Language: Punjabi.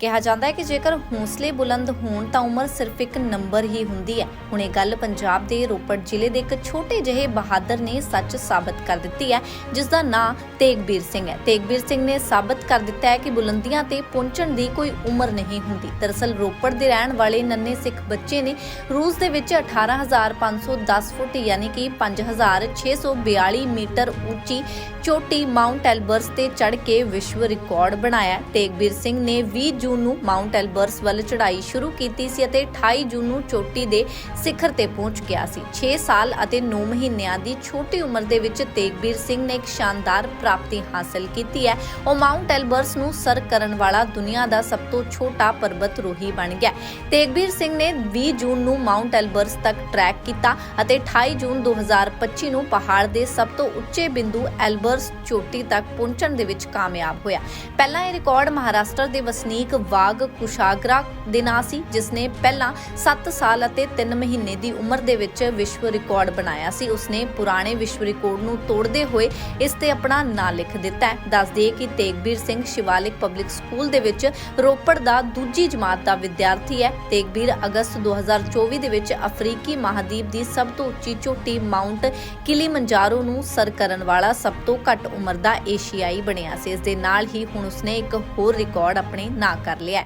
ਕਿਹਾ ਜਾਂਦਾ ਹੈ ਕਿ ਜੇਕਰ ਹੌਸਲੇ ਬੁਲੰਦ ਹੋਣ ਤਾਂ ਉਮਰ ਸਿਰਫ ਇੱਕ ਨੰਬਰ ਹੀ ਹੁੰਦੀ ਹੈ। ਹੁਣ ਇਹ ਗੱਲ ਪੰਜਾਬ ਦੇ ਰੋਪੜ ਜ਼ਿਲ੍ਹੇ ਦੇ ਇੱਕ ਛੋਟੇ ਜਿਹੇ ਬਹਾਦਰ ਨੇ ਸੱਚ ਸਾਬਤ ਕਰ ਦਿੱਤੀ ਹੈ, ਜਿਸ ਦਾ ਨਾਂ ਤੇਗਬੀਰ ਸਿੰਘ ਹੈ। ਤੇਗਬੀਰ ਸਿੰਘ ਨੇ ਸਾਬਤ ਕਰ ਦਿੱਤਾ ਹੈ ਕਿ ਬੁਲੰਦੀਆਂ ਤੇ ਪਹੁੰਚਣ ਦੀ ਕੋਈ ਉਮਰ ਨਹੀਂ ਹੁੰਦੀ। ਦਰਅਸਲ ਰੋਪੜ ਦੇ ਰਹਿਣ ਵਾਲੇ ਨੰਨੇ ਸਿੱਖ ਬੱਚੇ ਨੇ ਰੂਸ ਦੇ ਵਿੱਚ 18510 ਫੁੱਟ ਯਾਨੀ ਕਿ 5642 ਮੀਟਰ ਉੱਚੀ ਚੋਟੀ ਮਾਉਂਟ ਐਲਬਰਸ ਤੇ ਚੜ੍ਹ ਕੇ ਵਿਸ਼ਵ ਰਿਕਾਰਡ ਬਣਾਇਆ ਤੇਗਬੀਰ ਸਿੰਘ ਨੇ 20 ਜੂਨ ਨੂੰ ਮਾਊਂਟ ਐਲਬਰਸ ਵੱਲ ਚੜ੍ਹਾਈ ਸ਼ੁਰੂ ਕੀਤੀ ਸੀ ਅਤੇ 28 ਜੂਨ ਨੂੰ ਚੋਟੀ ਦੇ ਸਿਖਰ ਤੇ ਪਹੁੰਚ ਗਿਆ ਸੀ। 6 ਸਾਲ ਅਤੇ 9 ਮਹੀਨਿਆਂ ਦੀ ਛੋਟੀ ਉਮਰ ਦੇ ਵਿੱਚ ਤੇਗਬੀਰ ਸਿੰਘ ਨੇ ਇੱਕ ਸ਼ਾਨਦਾਰ ਪ੍ਰਾਪਤੀ ਹਾਸਲ ਕੀਤੀ ਹੈ। ਉਹ ਮਾਉਂਟ ਐਲਬਰਸ ਨੂੰ ਸਰ ਕਰਨ ਵਾਲਾ ਦੁਨੀਆ ਦਾ ਸਭ ਤੋਂ ਛੋਟਾ ਪਰਬਤ ਬਣ ਗਿਆ। ਤੇਗਬੀਰ ਸਿੰਘ ਨੇ 20 ਜੂਨ ਨੂੰ ਮਾਊਂਟ ਐਲਬਰਸ ਤੱਕ ਟਰੈਕ ਕੀਤਾ ਅਤੇ 28 ਜੂਨ 2025 ਨੂੰ ਪਹਾੜ ਦੇ ਸਭ ਤੋਂ ਉੱਚੇ ਬਿੰਦੂ ਐਲਬਰਸ ਚੋਟੀ ਤੱਕ ਪਹੁੰਚਣ ਦੇ ਵਿੱਚ ਕਾਮਯਾਬ ਹੋਇਆ। ਪਹਿਲਾਂ ਇਹ ਰਿਕਾਰਡ ਮਹਾਰਾਸ਼ਟਰ ਦੇ ਵਸਨੀਕ ਵਾਗ ਕੁਸ਼ਾਗਰਾ ਦੇ ਨਾਂ ਸੀ ਜਿਸ ਨੇ ਪਹਿਲਾਂ 7 ਸਾਲ ਅਤੇ 3 ਮਹੀਨੇ ਦੀ ਉਮਰ ਦੇ ਵਿੱਚ ਵਿਸ਼ਵ ਰਿਕਾਰਡ ਬਣਾਇਆ ਸੀ। ਉਸਨੇ ਪੁਰਾਣੇ ਵਿਸ਼ਵ ਰਿਕਾਰਡ ਨੂੰ ਤੋੜਦੇ ਹੋਏ ਇਸ ਤੇ ਆਪਣਾ ਨਾਂ ਲਿਖ ਦਿੱਤਾ ਹੈ। ਦੱਸ ਦਈਏ ਕਿ ਤੇਗਬੀਰ ਸਿੰਘ ਸ਼ਿਵਾਲਿਕ ਪਬਲਿਕ ਸਕੂਲ ਦੇ ਵਿੱਚ ਰੋਪੜ ਦਾ ਦੂਜੀ ਜਮਾਤ ਦਾ ਵਿਦਿਆਰਥੀ ਹੈ। ਤੇਗਬੀਰ ਅਗਸਤ 2024 ਦੇ ਵਿੱਚ ਅਫਰੀਕੀ ਮਹਾਦੀਪ ਦੀ ਸਭ ਤੋਂ ਉੱਚੀ ਚੋਟੀ ਮਾਉਂਟ ਕਿਲੀਮੰਜਾਰੋ ਨੂੰ ਸਰ ਕਰਨ ਵਾਲਾ ਸਭ ਤੋਂ ਘੱਟ ਉਮਰ ਦਾ ਏਸ਼ੀਆਈ ਬਣਿਆ ਸੀ। ਇਸ ਦੇ ਨਾਲ ਹੀ ਹੁਣ ਉਸਨੇ ਇੱਕ ਹੋਰ ਰਿਕਾਰਡ ਆਪਣੇ ਨਾਂ ਕਰ ਲਿਆ।